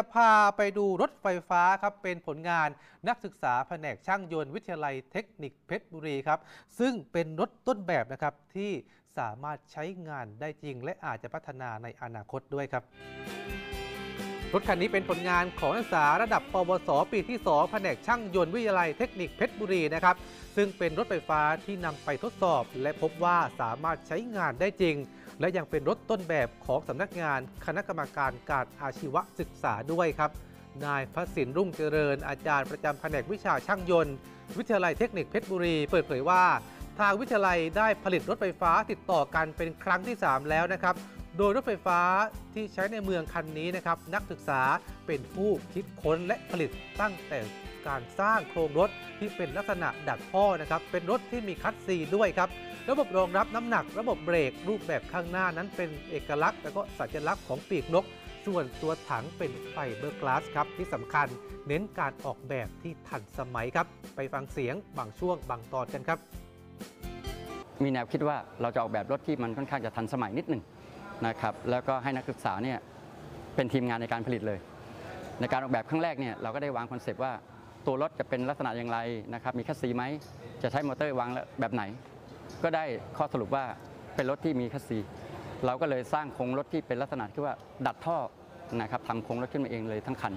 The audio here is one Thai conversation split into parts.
จะพาไปดูรถไฟฟ้าครับเป็นผลงานนักศึกษาแผนกช่างยนต์วิทยาลัยเทคนิคเพชรบุรีครับซึ่งเป็นรถต้นแบบนะครับที่สามารถใช้งานได้จริง และอาจจะพัฒนาในอนาคตด้วยครับ รถคันนี้เป็นผลงานของนักศึกษาระดับปวส ปีที่ 2 แผนกช่างยนต์วิทยาลัยเทคนิคเพชรบุรีนะครับซึ่งเป็นรถไฟฟ้าที่นำไปทดสอบ และพบว่าสามารถใช้งานได้จริง และยังเป็นรถต้นแบบของสำนักงานคณะกรรมการการอาชีวศึกษาด้วยครับ นายพระสินรุ่งเจริญ อาจารย์ประจำแผนกวิชาช่างยนต์ วิทยาลัยเทคนิคเพชรบุรี เปิดเผยว่า ทางวิทยาลัยได้ผลิตรถไฟฟ้าติดต่อกันเป็นครั้งที่ 3 แล้วนะครับ โดยรถไฟฟ้าที่ใช้ในเมืองคันนี้นะครับนักศึกษาเป็นผู้คิดค้นและผลิตตั้งแต่ การสร้างโครงรถที่เป็นลักษณะดัดท่อนะครับเป็นรถที่มีคัสซีด้วยครับระบบรองรับน้ำหนัก ระบบเบรกรูปแบบข้างหน้านั้นเป็นเอกลักษณ์และก็สัญลักษณ์ของปีกนก ส่วนตัวถังเป็นไฟเบอร์กลาสครับที่สำคัญเน้นการออกแบบที่ทันสมัยครับ ไปฟังเสียงบางช่วงบางตอนกันครับ มีแนวคิดว่าเราจะออกแบบรถที่มันค่อนข้างจะทันสมัยนิดหนึ่งนะครับแล้วก็ให้นักศึกษาเนี่ยเป็นทีมงานในการผลิตเลย ในการออกแบบครั้งแรกเนี่ยเราก็ได้วางคอนเซปต์ว่า ตัวรถจะเป็นลักษณะอย่างไรนะครับ มีคัสซีไหม จะใช้มอเตอร์วางแบบไหน ก็ได้ข้อสรุปว่าเป็นรถที่มีคัสซี เราก็เลยสร้างโครงรถที่เป็นลักษณะที่ว่าดัดท่อนะครับทำโครงรถขึ้นมาเองเลยทั้งคัน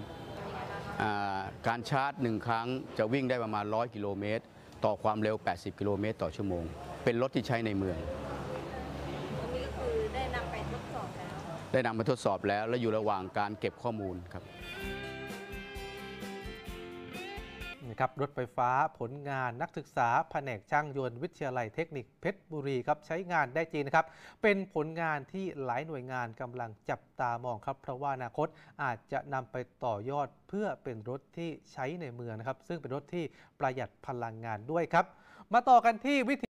อ่าการชาร์จหนึ่งครั้งจะวิ่งได้ประมาณ 100 กิโลเมตร ต่อความเร็ว 80 กิโลเมตรต่อชั่วโมง เป็นรถที่ใช้ในเมืองตรงนี้ก็คือได้นำไปทดสอบแล้ว ได้นำมาทดสอบแล้ว และอยู่ระหว่างการเก็บข้อมูลครับ นะครับรถไฟฟ้าผลงานนักศึกษาแผนกช่างยนต์วิทยาลัยเทคนิคเพชรบุรีครับใช้งานได้จริงนะครับเป็นผลงานที่หลายหน่วยงานกำลังจับตามองครับ เพราะว่าอนาคตอาจจะนำไปต่อยอดเพื่อเป็นรถที่ใช้ในเมืองนะครับ ซึ่งเป็นรถที่ประหยัดพลังงานด้วยครับ มาต่อกันที่วิธี